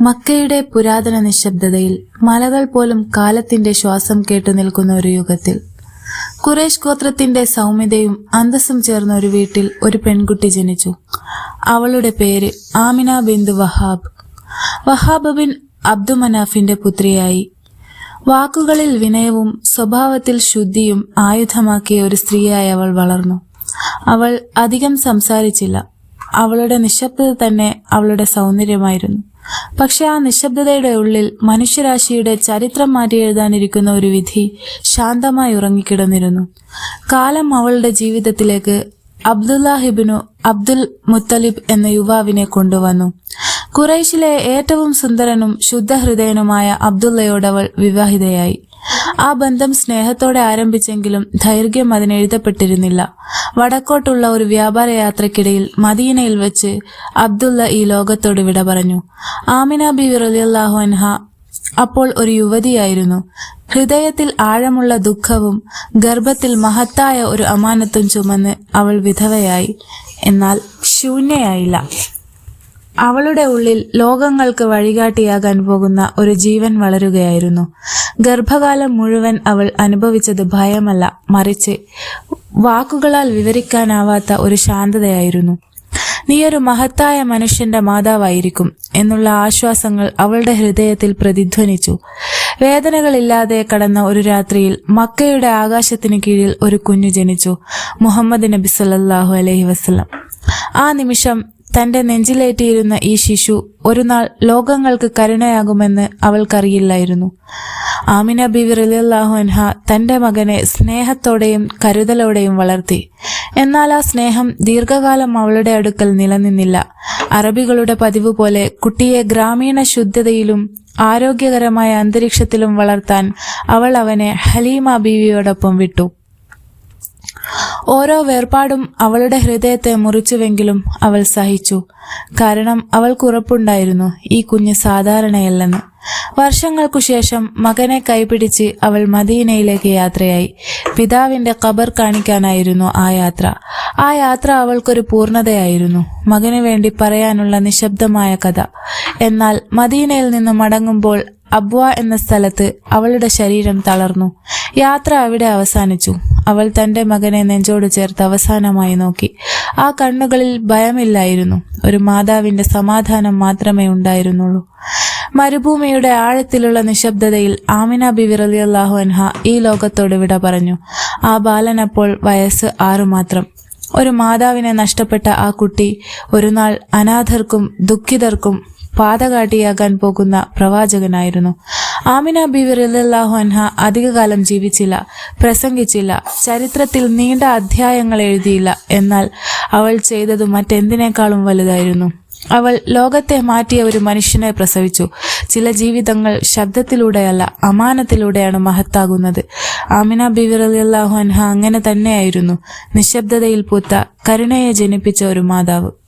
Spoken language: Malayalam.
മക്കയുടെ പുരാതന നിശബ്ദതയിൽ മലകൾ പോലും കാലത്തിന്റെ ശ്വാസം കേട്ടു നിൽക്കുന്ന ഒരു യുഗത്തിൽ. കുറേഷ് ഗോത്രത്തിന്റെ സൗമ്യതയും അന്തസ്സും ചേർന്ന ഒരു വീട്ടിൽ ഒരു പെൺകുട്ടി ജനിച്ചു. അവളുടെ പേര് ആമിന ബിന്ദു വഹാബ്. വഹാബ് ബിൻ അബ്ദുമനാഫിന്റെ പുത്രിയായി. വാക്കുകളിൽ വിനയവും സ്വഭാവത്തിൽ ശുദ്ധിയും ആയുധമാക്കിയ ഒരു സ്ത്രീയായി അവൾ വളർന്നു. അവൾ അധികം സംസാരിച്ചില്ല. അവളുടെ നിശബ്ദത തന്നെ അവളുടെ സൗന്ദര്യമായിരുന്നു. പക്ഷെ ആ നിശബ്ദതയുടെ ഉള്ളിൽ മനുഷ്യരാശിയുടെ ചരിത്രം മാറ്റി എഴുതാനിരിക്കുന്ന ഒരു വിധി ശാന്തമായി ഉറങ്ങിക്കിടന്നിരുന്നു. കാലം അവളുടെ ജീവിതത്തിലേക്ക് അബ്ദുല്ലാഹിബിനു അബ്ദുൽ മുത്തലിബ് എന്ന യുവാവിനെ കൊണ്ടുവന്നു. ഖുറൈശിലെ ഏറ്റവും സുന്ദരനും ശുദ്ധഹൃദയനുമായ അബ്ദുള്ളയോടവൾ വിവാഹിതയായി. ആ ബന്ധം സ്നേഹത്തോടെ ആരംഭിച്ചെങ്കിലും ദൈർഘ്യം അതിനെഴുതപ്പെട്ടിരുന്നില്ല വടക്കോട്ടുള്ള ഒരു വ്യാപാര യാത്രക്കിടയിൽ മദീനയിൽ വെച്ച് അബ്ദുള്ള ഈ ലോകത്തോട് വിട പറഞ്ഞു. ആമിന ബി വിറലിയല്ലാഹു അൻഹ അപ്പോൾ ഒരു യുവതിയായിരുന്നു. ഹൃദയത്തിൽ ആഴമുള്ള ദുഃഖവും ഗർഭത്തിൽ മഹത്തായ ഒരു അമാനത്തും ചുമന്ന് അവൾ വിധവയായി. എന്നാൽ ശൂന്യയായില്ല. അവളുടെ ഉള്ളിൽ ലോകങ്ങൾക്ക് വഴികാട്ടിയാകാൻ പോകുന്ന ഒരു ജീവൻ വളരുകയായിരുന്നു. ഗർഭകാലം മുഴുവൻ അവൾ അനുഭവിച്ചത് ഭയമല്ല മറിച്ച് വാക്കുകളാൽ വിവരിക്കാനാവാത്ത ഒരു ശാന്തതയായിരുന്നു. നീയൊരു മഹത്തായ മനുഷ്യന്റെ മാതാവായിരിക്കും എന്നുള്ള ആശ്വാസങ്ങൾ അവളുടെ ഹൃദയത്തിൽ പ്രതിധ്വനിച്ചു. വേദനകളില്ലാതെ കടന്ന ഒരു രാത്രിയിൽ മക്കയുടെ ആകാശത്തിന് കീഴിൽ ഒരു കുഞ്ഞു ജനിച്ചു മുഹമ്മദ് നബി സല്ലാഹു അലഹി വസ്ലം ആ നിമിഷം തന്റെ നെഞ്ചിലേറ്റിയിരുന്ന ഈ ശിശു ഒരു നാൾ ലോകങ്ങൾക്ക് കരുണയാകുമെന്ന് അവൾക്കറിയില്ലായിരുന്നു. ആമിന ബിവി റലിയല്ലാഹു അൻഹ തന്റെ മകനെ സ്നേഹത്തോടെയും കരുതലോടെയും വളർത്തി. എന്നാൽ ആ സ്നേഹം ദീർഘകാലം അവളുടെ അടുക്കൽ നിലനിന്നില്ല. അറബികളുടെ പതിവ് പോലെ കുട്ടിയെ ഗ്രാമീണ ശുദ്ധതയിലും ആരോഗ്യകരമായ അന്തരീക്ഷത്തിലും വളർത്താൻ അവൾ അവനെ ഹലീമ ബീവിയോടൊപ്പം വിട്ടു. ഓരോ വേർപാടും അവളുടെ ഹൃദയത്തെ മുറിച്ചുവെങ്കിലും അവൾ സഹിച്ചു. കാരണം അവൾക്കുറപ്പുണ്ടായിരുന്നു ഈ കുഞ്ഞ് സാധാരണയല്ലെന്ന്. വർഷങ്ങൾക്കു ശേഷം മകനെ കൈപിടിച്ച് അവൾ മദീനയിലേക്ക് യാത്രയായി. പിതാവിന്റെ ഖബർ കാണിക്കാനായിരുന്നു ആ യാത്ര. ആ യാത്ര അവൾക്കൊരു പൂർണതയായിരുന്നു. മകന് വേണ്ടി പറയാനുള്ള നിശബ്ദമായ കഥ. എന്നാൽ മദീനയിൽ നിന്ന് മടങ്ങുമ്പോൾ അബ്വ എന്ന സ്ഥലത്ത് അവളുടെ ശരീരം തളർന്നു. യാത്ര അവിടെ അവസാനിച്ചു. അവൾ തന്റെ മകനെ നെഞ്ചോട് ചേർത്ത് അവസാനമായി നോക്കി. ആ കണ്ണുകളിൽ ഭയമില്ലായിരുന്നു. ഒരു മാതാവിന്റെ സമാധാനം മാത്രമേ ഉണ്ടായിരുന്നുള്ളൂ. മരുഭൂമിയുടെ ആഴത്തിലുള്ള നിശബ്ദതയിൽ ആമിന ബിവി റളിയല്ലാഹു അൻഹ ഈ ലോകത്തോട് വിട പറഞ്ഞു. ആ ബാലൻ അപ്പോൾ വയസ്സ് ആറുമാത്രം ഒരു മാതാവിനെ നഷ്ടപ്പെട്ട ആ കുട്ടി ഒരുനാൾ അനാഥർക്കും ദുഃഖിതർക്കും പാതകാട്ടിയാകാൻ പോകുന്ന പ്രവാചകനായിരുന്നു. ആമിന ബി റളിയല്ലാഹു അൻഹ അധികകാലം ജീവിച്ചില്ല പ്രസംഗിച്ചില്ല ചരിത്രത്തിൽ നീണ്ട അധ്യായങ്ങൾ എഴുതിയില്ല. എന്നാൽ അവൾ ചെയ്തത് മറ്റെന്തിനേക്കാളും വലുതായിരുന്നു. അവൾ ലോകത്തെ മാറ്റിയ ഒരു മനുഷ്യനെ പ്രസവിച്ചു. ചില ജീവിതങ്ങൾ ശബ്ദത്തിലൂടെയല്ല അമാനത്തിലൂടെയാണ് മഹത്താകുന്നത്. ആമിന ബിവിറലാഹു അൻഹ അങ്ങനെ തന്നെയായിരുന്നു. നിശബ്ദതയിൽ പൂത്ത കരുണയെ ജനിപ്പിച്ച ഒരു മാതാവ്.